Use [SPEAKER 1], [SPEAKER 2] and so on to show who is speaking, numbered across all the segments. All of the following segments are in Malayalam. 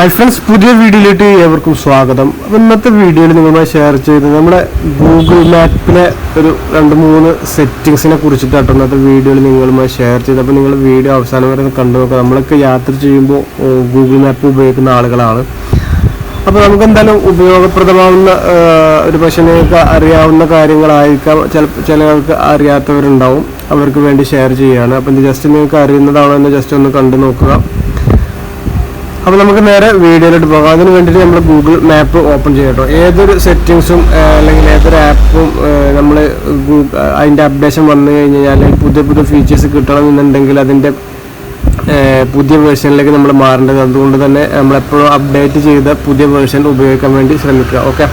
[SPEAKER 1] ഹായ് ഫ്രണ്ട്സ് പുതിയ വീഡിയോയിലേക്ക് ഏവർക്കും സ്വാഗതം. അപ്പോൾ ഇന്നത്തെ വീഡിയോയിൽ നിങ്ങളുമായി ഷെയർ ചെയ്തത് നമ്മുടെ ഗൂഗിൾ മാപ്പിലെ ഒരു രണ്ട് മൂന്ന് സെറ്റിങ്സിനെ കുറിച്ചിട്ടാണ് ഇന്നത്തെ വീഡിയോയിൽ നിങ്ങളുമായി ഷെയർ ചെയ്തത്. അപ്പോൾ നിങ്ങൾ വീഡിയോ അവസാനം വരെ കണ്ടു നോക്കുക. നമ്മളൊക്കെ യാത്ര ചെയ്യുമ്പോൾ ഗൂഗിൾ മാപ്പ് ഉപയോഗിക്കുന്ന ആളുകളാണ്. അപ്പോൾ നമുക്ക് എന്തായാലും ഉപയോഗപ്രദമാവുന്ന ഒരു പക്ഷേ നിങ്ങൾക്ക് അറിയാവുന്ന കാര്യങ്ങളായിരിക്കാം. ചില ചിലർക്ക് അറിയാത്തവരുണ്ടാവും. അവർക്ക് വേണ്ടി ഷെയർ ചെയ്യുകയാണ്. അപ്പം ജസ്റ്റ് നിങ്ങൾക്ക് അറിയുന്നതാണോ എന്ന് ജസ്റ്റ് ഒന്ന് കണ്ടു നോക്കുക. അപ്പോൾ നമുക്ക് നേരെ വീഡിയോയിലോട്ട് പോകാം. അതിന് വേണ്ടിയിട്ട് നമ്മൾ ഗൂഗിൾ മാപ്പ് ഓപ്പൺ ചെയ്യട്ടോ. ഏതൊരു സെറ്റിങ്സും അല്ലെങ്കിൽ ഏതൊരു ആപ്പും നമ്മൾ അതിന്റെ അപ്ഡേഷൻ വന്നു കഴിഞ്ഞ് കഴിഞ്ഞാൽ പുതിയ പുതിയ ഫീച്ചേഴ്സ് കിട്ടണമെന്നുണ്ടെങ്കിൽ അതിന്റെ പുതിയ വേർഷനിലേക്ക് നമ്മൾ മാറേണ്ടത്. അതുകൊണ്ട് തന്നെ നമ്മളെപ്പോഴും അപ്ഡേറ്റ് ചെയ്ത പുതിയ വേർഷൻ ഉപയോഗിക്കാൻ വേണ്ടി ശ്രമിക്കുക. ഓക്കെ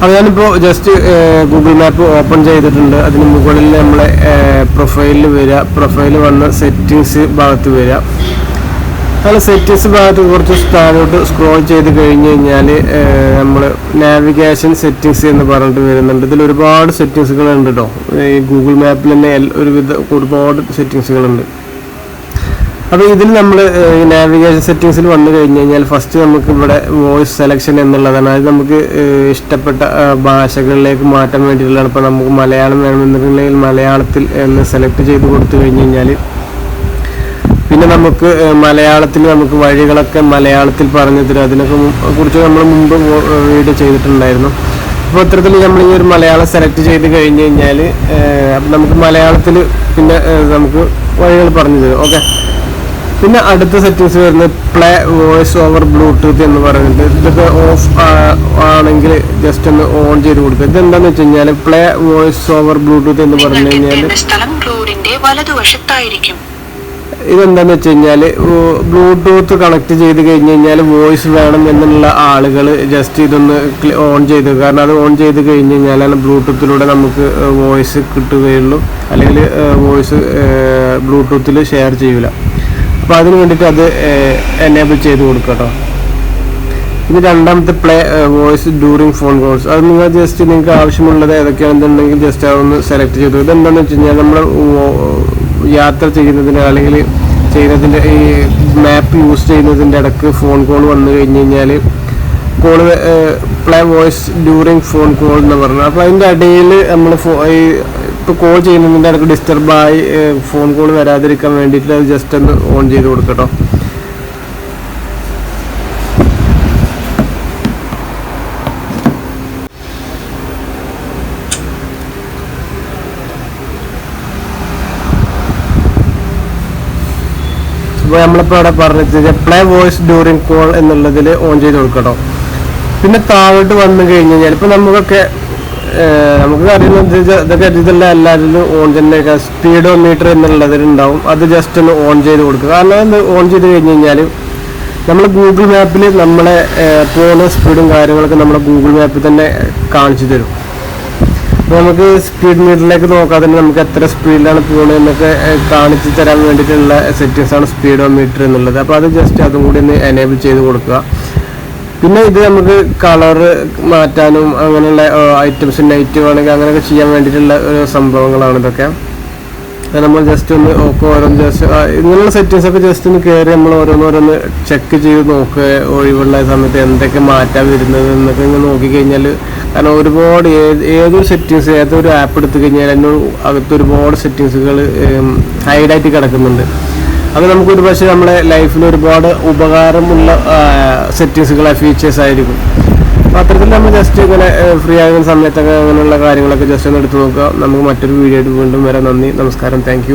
[SPEAKER 1] അപ്പോൾ ഞാനിപ്പോൾ ജസ്റ്റ് ഗൂഗിൾ മാപ്പ് ഓപ്പൺ ചെയ്തിട്ടുണ്ട്. അതിന് മുകളിൽ നമ്മളെ പ്രൊഫൈലിൽ വരിക. പ്രൊഫൈൽ വന്ന് സെറ്റിങ്സ് ഭാഗത്ത് വരിക. നമ്മൾ സെറ്റിങ്സ് ഭാഗത്ത് കുറച്ച് താഴോട്ട് സ്ക്രോൾ ചെയ്ത് കഴിഞ്ഞ് കഴിഞ്ഞാൽ നമ്മൾ നാവിഗേഷൻ സെറ്റിങ്സ് എന്ന് പറഞ്ഞിട്ട് വരുന്നുണ്ട്. ഇതിൽ ഒരുപാട് സെറ്റിങ്സുകൾ ഉണ്ട് കേട്ടോ ഈ ഗൂഗിൾ മാപ്പിൽ തന്നെ ഒരുവിധ ഒരുപാട് സെറ്റിങ്സുകളുണ്ട് അപ്പോൾ ഇതിൽ നമ്മൾ നാവിഗേഷൻ സെറ്റിങ്സിൽ വന്നു കഴിഞ്ഞ് കഴിഞ്ഞാൽ ഫസ്റ്റ് നമുക്ക് ഇവിടെ വോയിസ് സെലക്ഷൻ എന്നുള്ളതാണ്. അത് നമുക്ക് ഇഷ്ടപ്പെട്ട ഭാഷകളിലേക്ക് മാറ്റാൻ വേണ്ടിയിട്ടുള്ളതാണ്. ഇപ്പോൾ നമുക്ക് മലയാളം വേണമെന്നുണ്ടെങ്കിൽ മലയാളത്തിൽ എന്ന് സെലക്ട് ചെയ്ത് കൊടുത്തു കഴിഞ്ഞ് കഴിഞ്ഞാൽ പിന്നെ നമുക്ക് മലയാളത്തിൽ നമുക്ക് വഴികളൊക്കെ മലയാളത്തിൽ പറഞ്ഞു തരും. അതിനൊക്കെ കുറിച്ച് നമ്മൾ മുമ്പ് വീഡിയോ ചെയ്തിട്ടുണ്ടായിരുന്നു. അപ്പോൾ ഇത്തരത്തിൽ നമ്മൾ ഈ ഒരു മലയാളം സെലക്ട് ചെയ്ത് കഴിഞ്ഞ് കഴിഞ്ഞാൽ നമുക്ക് മലയാളത്തിൽ പിന്നെ നമുക്ക് വഴികൾ പറഞ്ഞു തരും. ഓക്കെ. പിന്നെ അടുത്ത സെറ്റിങ്സ് വരുന്നത് പ്ലേ വോയിസ് ഓവർ ബ്ലൂടൂത്ത് എന്ന് പറഞ്ഞിട്ട് ഇതൊക്കെ ഓഫ് ആണെങ്കിൽ ജസ്റ്റ് ഒന്ന് ഓൺ ചെയ്ത് കൊടുക്കുക. ഇതെന്താന്ന് വെച്ച് കഴിഞ്ഞാൽ പ്ലേ വോയിസ് ഓവർ ബ്ലൂടൂത്ത് എന്ന് പറഞ്ഞു കഴിഞ്ഞാൽ
[SPEAKER 2] വലതുവശത്തായിരിക്കും.
[SPEAKER 1] ഇതെന്താന്ന് വെച്ച് കഴിഞ്ഞാൽ ബ്ലൂടൂത്ത് കണക്ട് ചെയ്ത് കഴിഞ്ഞ് കഴിഞ്ഞാൽ വോയിസ് വേണം എന്നുള്ള ആളുകൾ ജസ്റ്റ് ഇതൊന്ന് ഓൺ ചെയ്ത്. കാരണം അത് ഓൺ ചെയ്ത് കഴിഞ്ഞ് കഴിഞ്ഞാലാണ് ബ്ലൂടൂത്തിലൂടെ നമുക്ക് വോയിസ് കിട്ടുകയുള്ളൂ. അല്ലെങ്കിൽ വോയിസ് ബ്ലൂടൂത്തിൽ ഷെയർ ചെയ്യില്ല അപ്പോൾ അതിന് വേണ്ടിയിട്ട് അത് എനേബിൾ ചെയ്ത് കൊടുക്കുക കേട്ടോ രണ്ടാമത്തെ play voice during phone calls അത് നിങ്ങൾ ജസ്റ്റ് നിങ്ങൾക്ക് ആവശ്യമുള്ളത് ഏതൊക്കെയാണെന്നുണ്ടെങ്കിൽ ജസ്റ്റ് അതൊന്ന് സെലക്ട് ചെയ്തു. ഇതെന്താണെന്ന് വെച്ച് കഴിഞ്ഞാൽ നമ്മൾ യാത്ര ചെയ്യുന്നതിന് അല്ലെങ്കിൽ ചെയ്യുന്നതിന്റെ ഈ മാപ്പ് യൂസ് ചെയ്യുന്നതിന്റെ ഇടയ്ക്ക് ഫോൺ കോൾ വന്നു കഴിഞ്ഞ് കഴിഞ്ഞാൽ call play voice during phone call എന്ന് പറഞ്ഞു. അപ്പോൾ അതിന്റെ ഇടയിൽ നമ്മൾ ഫോ ഈ ഇപ്പോൾ കോൾ ചെയ്യുന്നതിന്റെ ഇടയ്ക്ക് ഡിസ്റ്റർബായി ഫോൺ കോൾ വരാതിരിക്കാൻ വേണ്ടിയിട്ട് അത് ജസ്റ്റ് ഒന്ന് ഓൺ ചെയ്ത് കൊടുക്കട്ടോ നമ്മളിപ്പോൾ അവിടെ പറഞ്ഞത് പ്ലേ വോയിസ് ഡ്യൂറിങ് കോൾ എന്നുള്ളതിൽ ഓൺ ചെയ്ത് കൊടുക്കട്ടോ. പിന്നെ താഴോട്ട് വന്നു കഴിഞ്ഞ് കഴിഞ്ഞാൽ ഇപ്പോൾ നമുക്കൊക്കെ നമുക്ക് അറിയുന്നത് ഇത് ഇതൊക്കെ ഇതല്ല എല്ലാവരിലും ഓൺ തന്നെ സ്പീഡോ മീറ്റർ എന്നുള്ളതിൽ ഉണ്ടാവും. അത് ജസ്റ്റ് ഒന്ന് ഓൺ ചെയ്ത് കൊടുക്കുക. കാരണം അത് ഓൺ ചെയ്ത് കഴിഞ്ഞ് കഴിഞ്ഞാൽ നമ്മൾ ഗൂഗിൾ മാപ്പിൽ നമ്മളെ പോകുന്ന സ്പീഡും കാര്യങ്ങളൊക്കെ നമ്മുടെ ഗൂഗിൾ മാപ്പിൽ തന്നെ കാണിച്ചു തരും. അപ്പോൾ നമുക്ക് സ്പീഡ് മീറ്ററിലേക്ക് നോക്കാതെ തന്നെ നമുക്ക് എത്ര സ്പീഡിലാണ് പോകുന്നത് എന്നൊക്കെ കാണിച്ചു തരാൻ വേണ്ടിയിട്ടുള്ള സെറ്റിങ്സ് ആണ് സ്പീഡോ മീറ്റർ എന്നുള്ളത്. അപ്പോൾ അത് ജസ്റ്റ് അതും കൂടി ഒന്ന് എനേബിൾ ചെയ്ത് കൊടുക്കുക. പിന്നെ ഇത് നമുക്ക് കളർ മാറ്റാനും അങ്ങനെയുള്ള ഐറ്റംസ് നൈറ്റ് വേണമെങ്കിൽ അങ്ങനെയൊക്കെ ചെയ്യാൻ വേണ്ടിയിട്ടുള്ള സംഭവങ്ങളാണ് ഇതൊക്കെ. നമ്മൾ ജസ്റ്റ് ഒന്ന് ഒക്കെ ഓരോന്ന് ജസ്റ്റ് ഇങ്ങനെയുള്ള സെറ്റിങ്സ് ഒക്കെ ജസ്റ്റ് ഒന്ന് കയറി നമ്മൾ ഓരോന്നോരോന്ന് ചെക്ക് ചെയ്ത് നോക്കുക ഒഴിവുള്ള സമയത്ത് എന്തൊക്കെ മാറ്റാൻ വരുന്നത് എന്നൊക്കെ ഇങ്ങനെ നോക്കിക്കഴിഞ്ഞാൽ കാരണം ഒരുപാട് ഏത് ഏതൊരു സെറ്റിങ്സ് ഏതൊരു ആപ്പ് എടുത്തു കഴിഞ്ഞാൽ അതിനോട് അകത്ത് ഒരുപാട് സെറ്റിങ്സുകൾ ഹൈഡായിട്ട് കിടക്കുന്നുണ്ട്. അത് നമുക്ക് ഒരു പക്ഷേ നമ്മുടെ ലൈഫിൽ ഒരുപാട് ഉപകാരമുള്ള സെറ്റിങ്സുകളെ ഫീച്ചേഴ്സ് ആയിരിക്കും. അപ്പോൾ അത്തരത്തിൽ നമ്മൾ ജസ്റ്റ് ഇങ്ങനെ ഫ്രീ ആകുന്ന സമയത്തൊക്കെ അങ്ങനെയുള്ള കാര്യങ്ങളൊക്കെ ജസ്റ്റ് ഒന്ന് എടുത്ത് നോക്കുക. നമുക്ക് മറ്റൊരു വീഡിയോ ആയിട്ട് വീണ്ടും വരാം. നന്ദി നമസ്കാരം. താങ്ക്